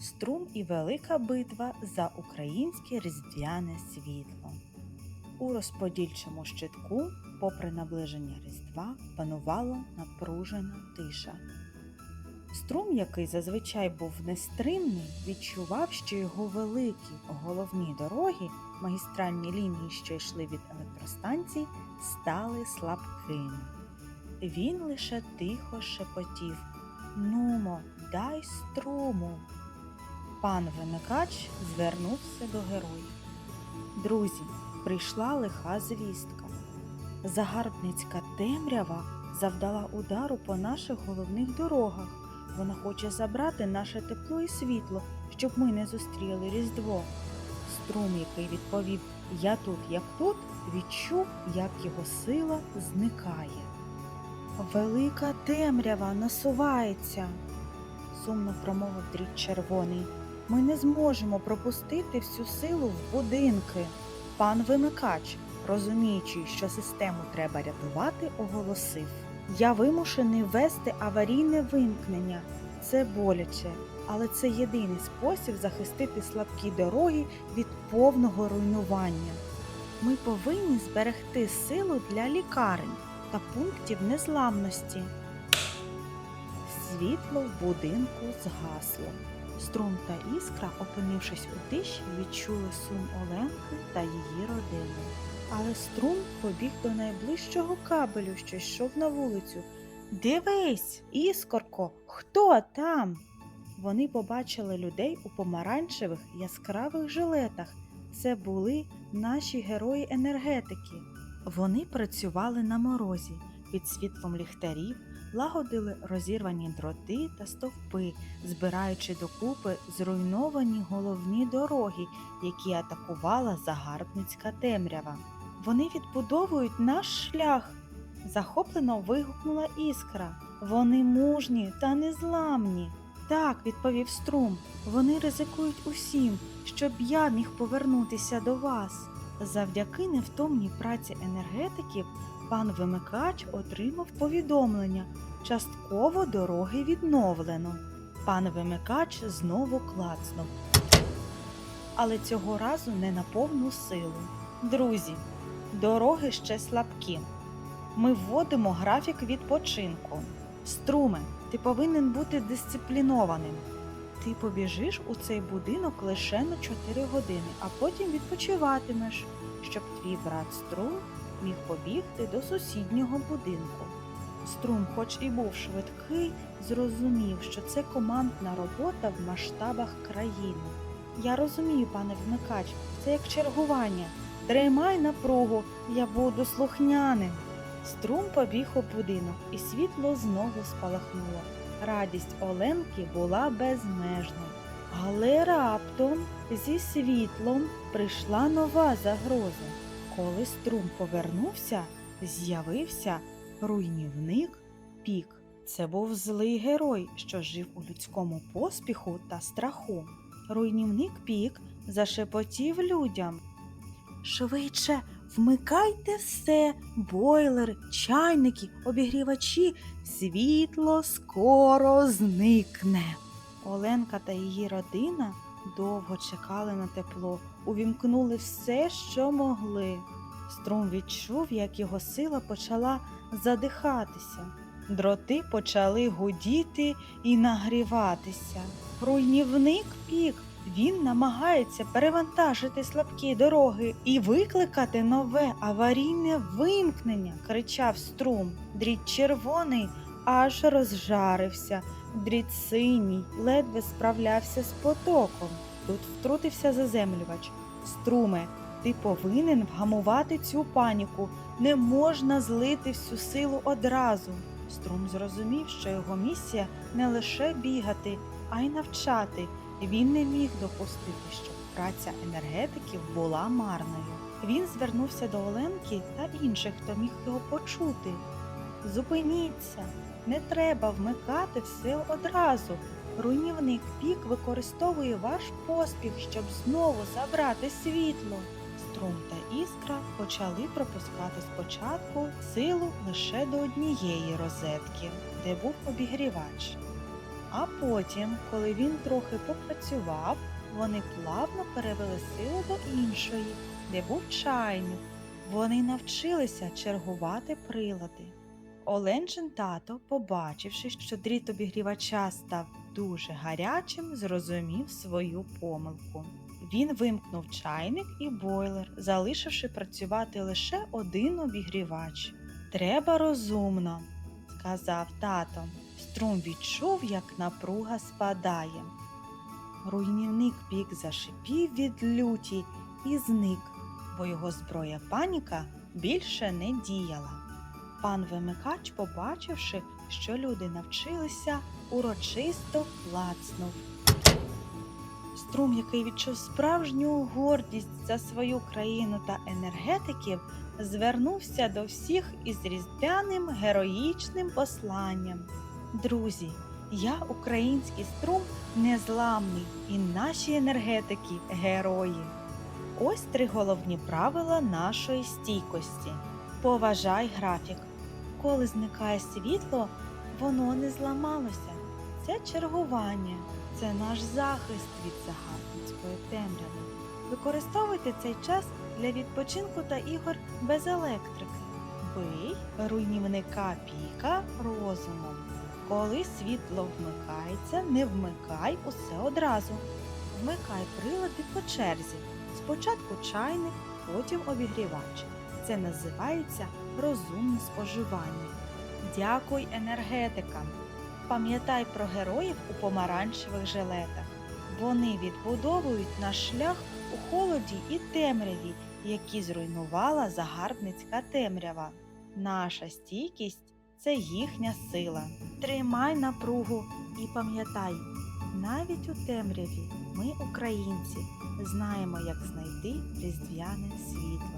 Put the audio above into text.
Струм і велика битва за українське різдвяне світло. У розподільчому щитку, попри наближення Різдва, панувала напружена тиша. Струм, який зазвичай був нестримний, відчував, що його великі головні дороги, магістральні лінії, що йшли від електростанцій, стали слабкими. Він лише тихо шепотів Нумо, дай струму. Пан вимикач звернувся до героїв. Друзі, прийшла лиха звістка. Загарбницька темрява завдала удару по наших головних дорогах. Вона хоче забрати наше тепло і світло, щоб ми не зустріли Різдво. Струм, який відповів Я тут, як тут, відчув, як його сила зникає. Велика темрява насувається, сумно промовив дріт червоний. Ми не зможемо пропустити всю силу в будинки. Пан вимикач, розуміючи, що систему треба рятувати, оголосив. Я вимушений ввести аварійне вимкнення. Це боляче, але це єдиний спосіб захистити слабкі дороги від повного руйнування. Ми повинні зберегти силу для лікарень та пунктів незламності. Світло в будинку згасло. Струм та іскра, опинившись у тиші, відчули сум Оленки та її родини. Але струм побіг до найближчого кабелю, що йшов на вулицю. Дивись, іскорко, хто там? Вони побачили людей у помаранчевих яскравих жилетах. Це були наші герої енергетики. Вони працювали на морозі під світлом ліхтарів, лагодили розірвані дроти та стовпи, збираючи докупи зруйновані головні дороги, які атакувала загарбницька темрява. Вони відбудовують наш шлях. захоплено вигукнула іскра. Вони мужні та незламні. Так, відповів струм. Вони ризикують усім, щоб я міг повернутися до вас. Завдяки невтомній праці енергетиків пан вимикач отримав повідомлення. Частково дороги відновлено. Пан вимикач знову клацнув. Але цього разу не на повну силу. Друзі, дороги ще слабкі. Ми вводимо графік відпочинку. Струме, ти повинен бути дисциплінованим. Ти побіжиш у цей будинок лише на 4 години, а потім відпочиватимеш, щоб твій брат Струм міг побігти до сусіднього будинку. Струм, хоч і був швидкий, зрозумів, що це командна робота в масштабах країни. Я розумію, пане вмикач, це як чергування. Тримай напругу, я буду слухняним. Струм побіг у будинок, і світло знову спалахнуло. Радість Оленки була безмежна. Але раптом зі світлом прийшла нова загроза. Коли струм повернувся, з'явився руйнівник пік. Це був злий герой, що жив у людському поспіху та страху. Руйнівник пік зашепотів людям. Швидше, вмикайте все, бойлери, чайники, обігрівачі, світло скоро зникне. Оленка та її родина довго чекали на тепло, увімкнули все, що могли. Струм відчув, як його сила почала задихатися. Дроти почали гудіти і нагріватися. Руйнівник пік. Він намагається перевантажити слабкі дороги і викликати нове аварійне вимкнення, кричав струм. Дріт червоний аж розжарився. Дріт синій ледве справлявся з потоком. Тут втрутився заземлювач. Струме, ти повинен вгамувати цю паніку. Не можна злити всю силу одразу. Струм зрозумів, що його місія не лише бігати, а й навчати. Він не міг допустити, щоб праця енергетиків була марною. Він звернувся до Оленки та інших, хто міг його почути. Зупиніться, не треба вмикати все одразу. Руйнівник пік використовує ваш поспіх, щоб знову забрати світло. Струм та іскра почали пропускати спочатку силу лише до однієї розетки, де був обігрівач. А потім, коли він трохи попрацював, вони плавно перевели силу до іншої, де був чайник. Вони навчилися чергувати прилади. Оленчин тато, побачивши, що дріт обігрівача став дуже гарячим, зрозумів свою помилку. Він вимкнув чайник і бойлер, залишивши працювати лише один обігрівач. Треба розумно, сказав тато. Струм відчув, як напруга спадає. Руйнівник пік зашипів від люті і зник, бо його зброя паніка більше не діяла. Пан вимикач, побачивши, що люди навчилися, урочисто плацнув. Струм, який відчув справжню гордість за свою країну та енергетиків, звернувся до всіх із різдвяним героїчним посланням. Друзі, я український струм незламний, і наші енергетики герої. Ось три головні правила нашої стійкості. Поважай графік. Коли зникає світло, воно не зламалося. Це чергування, це наш захист від загарбницької темряви. Використовуйте цей час для відпочинку та ігор без електрики. Бий руйнівника піка розумом. Коли світло вмикається, не вмикай усе одразу. Вмикай прилади по черзі. Спочатку чайник, потім обігрівач. Це називається розумне споживання. Дякуй енергетикам. Пам'ятай про героїв у помаранчевих жилетах. Вони відбудовують наш шлях у холоді і темряві, які зруйнувала загарбницька темрява. Наша стійкість це їхня сила. Тримай напругу і пам'ятай, навіть у темряві ми, українці, знаємо, як знайти різдвяне світло.